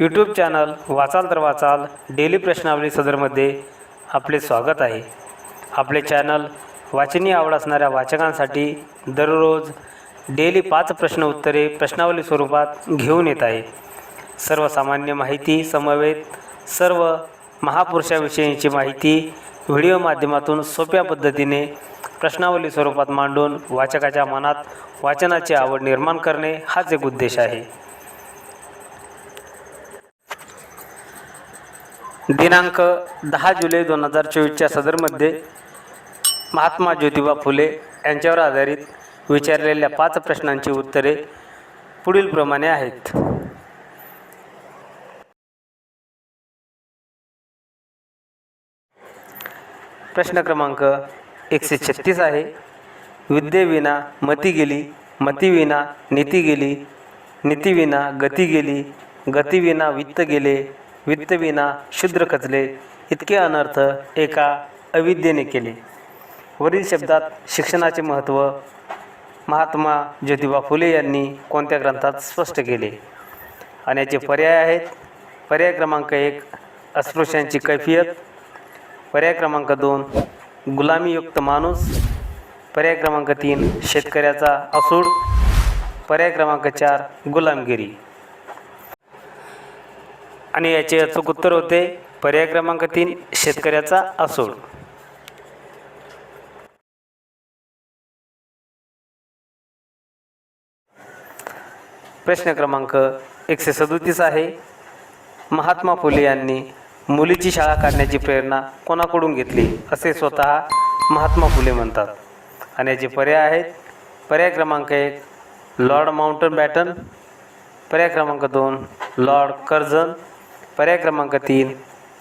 YouTube channel वाचाल तर वाचाल डेली प्रश्नावली सदरमध्ये आपले स्वागत आहे. आपले चॅनल वाचनीय आवड असणाऱ्या वाचकांसाठी दररोज डेली पाच प्रश्न उत्तरे प्रश्नावली स्वरूपात घेऊन येत आहे. सर्वसामान्य माहिती समवेत सर्व महापुरुषाविषयीची माहिती व्हिडिओ माध्यमातून सोप्या पद्धतीने प्रश्नावली स्वरूपात मांडून वाचकाच्या मनात वाचनाची आवड निर्माण करणे हाच एक उद्देश आहे. दिनांक दहा जुलै दोन हजार चोवीसच्या सदरमध्ये महात्मा ज्योतिबा फुले यांच्यावर आधारित विचारलेल्या पाच प्रश्नांची उत्तरे पुढीलप्रमाणे आहेत. प्रश्न क्रमांक एकशे छत्तीस आहे. विद्येविना मती गेली मतीविना नीती गेली नीतीविना गती गेली गतीविना वित्त गेले वित्तविना शूद्र खचले इतके अनर्थ एका अविद्येने केले. वरील शब्दात शिक्षणाचे महत्त्व महात्मा ज्योतिबा फुले यांनी कोणत्या ग्रंथात स्पष्ट केले? आणि याचे पर्याय आहेत. पर्याय क्रमांक एक अस्पृश्यांची कैफियत. पर्याय क्रमांक दोन गुलामीयुक्त माणूस. पर्याय क्रमांक तीन शेतकऱ्याचा असूड. पर्याय क्रमांक चार गुलामगिरी. आणि याचे अचूक उत्तर होते पर्याय क्रमांक तीन शेतकऱ्याचा असूड प्रश्न क्रमांक एकशे सदोतीस आहे. महात्मा फुले यांनी मुलीची शाळा काढण्याची प्रेरणा कोणाकडून घेतली? असे स्वतः महात्मा फुले म्हणतात. आणि याचे पर्याय आहेत. पर्याय क्रमांक एक लॉर्ड माउंटन बॅटन. पर्याय क्रमांक दोन लॉर्ड कर्झन. पर्याय क्रमांक तीन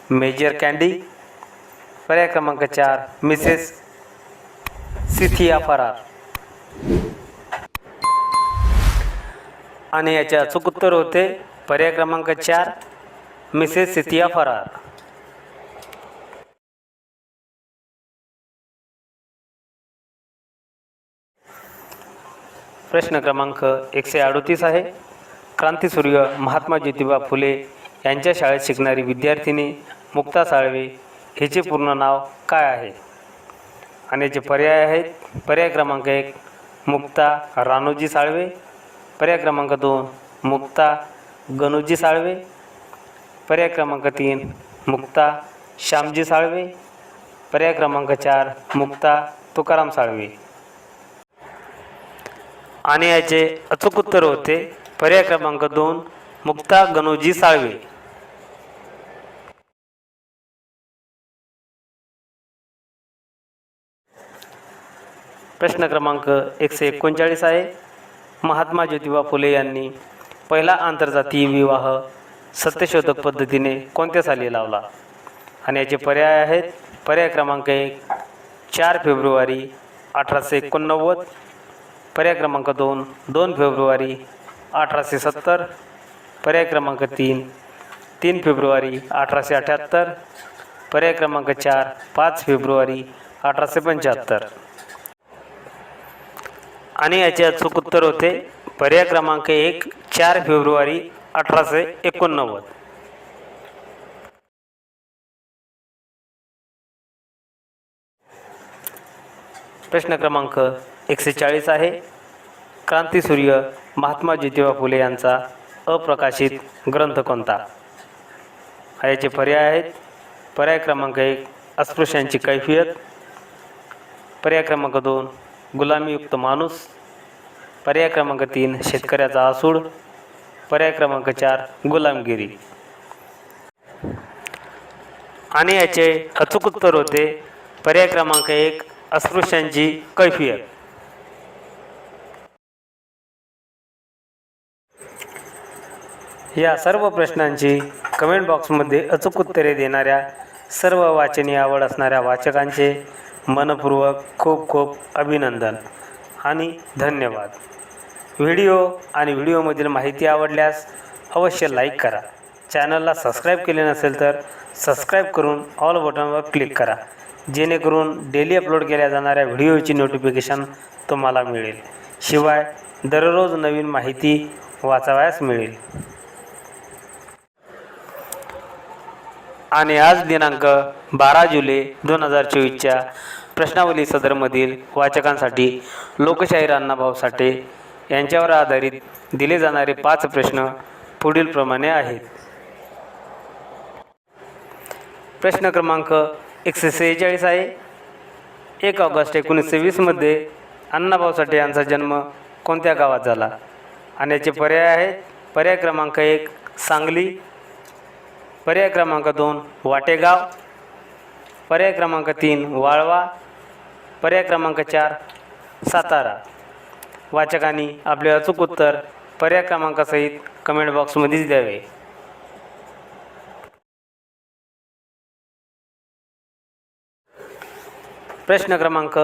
मेजर कॅन्डी पर्याय क्रमांक चार मिसेस सिथिया फरार. आणि याचे अचूक उत्तर होते पर्याय क्रमांक चार मिसेस सिथिया फरार. प्रश्न क्रमांक एकशे अडतीस आहे. क्रांतीसूर्य महात्मा ज्योतिबा फुले यांच्या शाळेत शिकणारी विद्यार्थिनी मुक्ता साळवे हिचे पूर्ण नाव काय आहे? आणि याचे पर्याय आहेत पर्याय क्रमांक एक मुक्ता रानोजी साळवे. पर्याय क्रमांक दोन मुक्ता गणोजी साळवे. पर्याय क्रमांक तीन मुक्ता श्यामजी साळवे. पर्याय क्रमांक चार मुक्ता तुकाराम साळवे. आणि याचे अचूक उत्तर होते. पर्याय क्रमांक दोन मुक्ता गणोजी साळवे. प्रश्न क्रमांक एकशे एकोणचाळीस आहे. महात्मा ज्योतिबा फुले यांनी पहिला आंतरजातीय विवाह सत्यशोधक पद्धतीने कोणत्या साली लावला? आणि याचे पर्याय आहेत. पर्याय क्रमांक एक चार फेब्रुवारी अठराशे एकोणनव्वद. पर्याय क्रमांक दोन दोन फेब्रुवारी अठराशे सत्तर. पर्याय क्रमांक तीन तीन फेब्रुवारी अठराशे अठ्याहत्तर. पर्याय क्रमांक चार पाच फेब्रुवारी अठराशे पंच्याहत्तर. आणि याचे अचूक उत्तर होते. पर्याय क्रमांक एक चार फेब्रुवारी अठराशे एकोणनव्वद. प्रश्न क्रमांक एकशे चाळीस आहे क्रांतीसूर्य महात्मा ज्योतिबा फुले यांचा अप्रकाशित ग्रंथ कोणता? याचे पर्याय आहेत. पर्याय क्रमांक एक अस्पृश्यांची कैफियत. पर्याय क्रमांक दोन गुलामीयुक्त माणूस पर्याय क्रमांक तीन शेतकऱ्याचा आसूड पर्याय क्रमांक चार गुलामगिरी. आणि याचे अचूक उत्तर होते पर्याय क्रमांक एक अस्पृश्यांची कैफियत. या सर्व प्रश्नांची कमेंट बॉक्समध्ये अचूक उत्तरे देणाऱ्या सर्व वाचनीय आवड असणाऱ्या वाचकांचे मनपूर्वक खूप खूप अभिनंदन आणि धन्यवाद. व्हिडिओ आणि व्हिडिओमधील माहिती आवडल्यास अवश्य लाईक करा. चॅनलला सबस्क्राईब केले नसेल तर सबस्क्राईब करून ऑल बटनवर क्लिक करा. जेणेकरून डेली अपलोड केल्या जाणाऱ्या व्हिडिओची नोटिफिकेशन तुम्हाला मिळेल. शिवाय दररोज नवीन माहिती वाचावयास मिळेल. आणि आज दिनांक बारा जुलै दोन हजार चोवीसच्या प्रश्नावली सदरमधील वाचकांसाठी लोकशाहीर अण्णाभाऊ साठे यांच्यावर आधारित दिले जाणारे पाच प्रश्न पुढीलप्रमाणे आहेत. प्रश्न क्रमांक एकशे सेहेचाळीस आहे. एक ऑगस्ट एकोणीसशे वीसमध्ये अण्णाभाऊ साठे यांचा जन्म कोणत्या गावात झाला? आणि याचे पर्याय आहेत. पर्याय क्रमांक एक सांगली. पर्याय क्रमांक दोन वाटेगाव. पर्याय क्रमांक तीन वाळवा. पर्याय क्रमांक चार सातारा. वाचकांनी आपले अचूक उत्तर पर्याय क्रमांकासहित कमेंट बॉक्समध्येच द्यावे. प्रश्न क्रमांक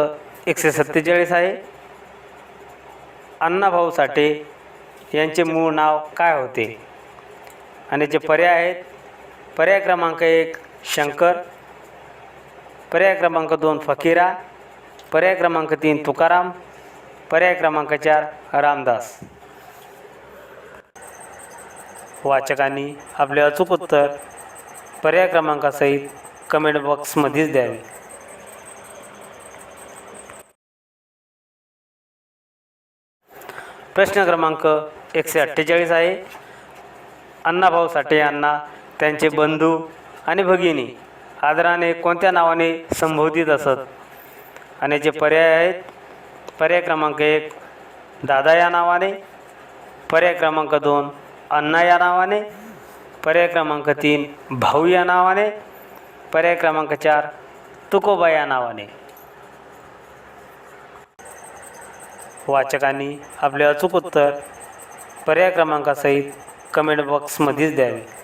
एकशे सत्तेचाळीस आहे. अण्णाभाऊ साठे यांचे मूळ नाव काय होते? आणि जे पर्याय आहेत पर्याय क्रमांक एक शंकर. पर्याय क्रमांक दोन फकीरा. पर्याय क्रमांक तीन तुकाराम. पर्याय क्रमांक चार रामदास. वाचकांनी आपले अचूक उत्तर पर्याय क्रमांकासहित कमेंट बॉक्समध्येच द्यावे. प्रश्न क्रमांक एकशे अठ्ठेचाळीस आहे. अण्णाभाऊ साठे यांना त्यांचे बंधू आणि भगिनी आदराने कोणत्या नावाने संबोधित असत? आणि जे पर्याय आहेत पर्याय क्रमांक एक दादा या नावाने पर्याय क्रमांक दोन अण्णा या नावाने पर्याय क्रमांक तीन भाऊ या नावाने पर्याय क्रमांक चार तुकोबा या नावाने. वाचकांनी आपले अचूक उत्तर पर्याय क्रमांकासहित कमेंट बॉक्समध्येच द्यावे.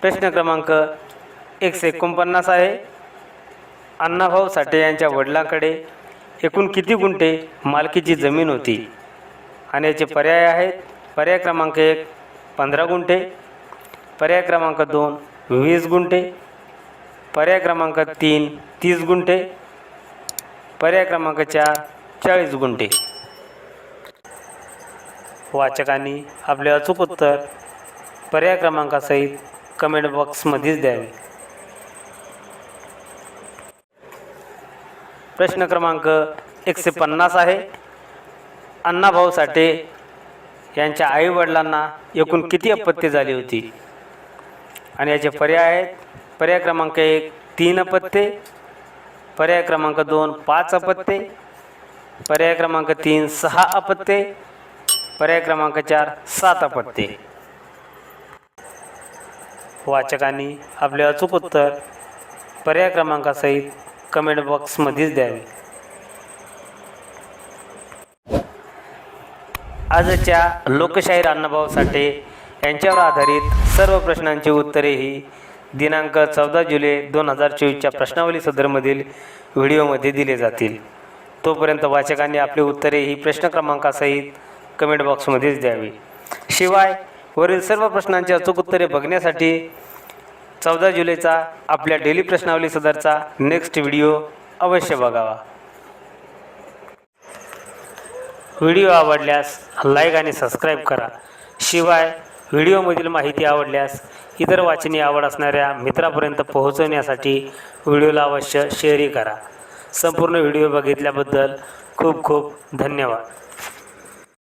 प्रश्न क्रमांक एकशे एकोणपन्नास आहे. अण्णाभाऊ साठे यांच्या वडिलांकडे एकूण किती गुंठे मालकीची जमीन होती? आणि याचे पर्याय आहेत. पर्याय क्रमांक एक पंधरा गुंठे. पर्याय क्रमांक दोन वीस गुंठे. पर्याय क्रमांक तीन तीस गुंठे. पर्याय क्रमांक चार चाळीस गुंठे. वाचकांनी आपले अचूक उत्तर पर्याय क्रमांकासहित कमेंट बॉक्समध्येच द्यावे. प्रश्न क्रमांक एकशे पन्नास आहे. अण्णाभाऊ साठे यांच्या आईवडिलांना एकूण किती अपत्य झाली होती? आणि याचे पर्याय आहेत. पर्याय क्रमांक एक तीन अपत्ये. पर्याय क्रमांक दोन पाच अपत्ये. पर्याय क्रमांक तीन सहा अपत्ये. पर्याय क्रमांक चार सात अपत्ये. वाचकांनी आपले अचूक उत्तर पर्याय क्रमांकासहित कमेंट बॉक्समध्येच द्यावे. आजच्या लोकशाहीर अण्णाभाऊ साठे यांच्यावर आधारित सर्व प्रश्नांची उत्तरे ही दिनांक चौदा जुलै दोन हजार चोवीसच्या प्रश्नावली सदरमधील व्हिडिओमध्ये दिले जातील. तोपर्यंत वाचकांनी आपली उत्तरे ही प्रश्न क्रमांकासहित कमेंट बॉक्समध्येच द्यावी. शिवाय वरील सर्व प्रश्नांची अचूक उत्तरे बघण्यासाठी चौदा जुलैचा आपल्या डेली प्रश्नावली सदरचा नेक्स्ट व्हिडिओ अवश्य बघावा. व्हिडिओ आवडल्यास लाईक आणि सबस्क्राईब करा. शिवाय व्हिडिओमधील माहिती आवडल्यास इतर वाचनी आवड असणाऱ्या मित्रापर्यंत पोहोचवण्यासाठी व्हिडिओला अवश्य शेअरही करा. संपूर्ण व्हिडिओ बघितल्याबद्दल खूप खूप धन्यवाद.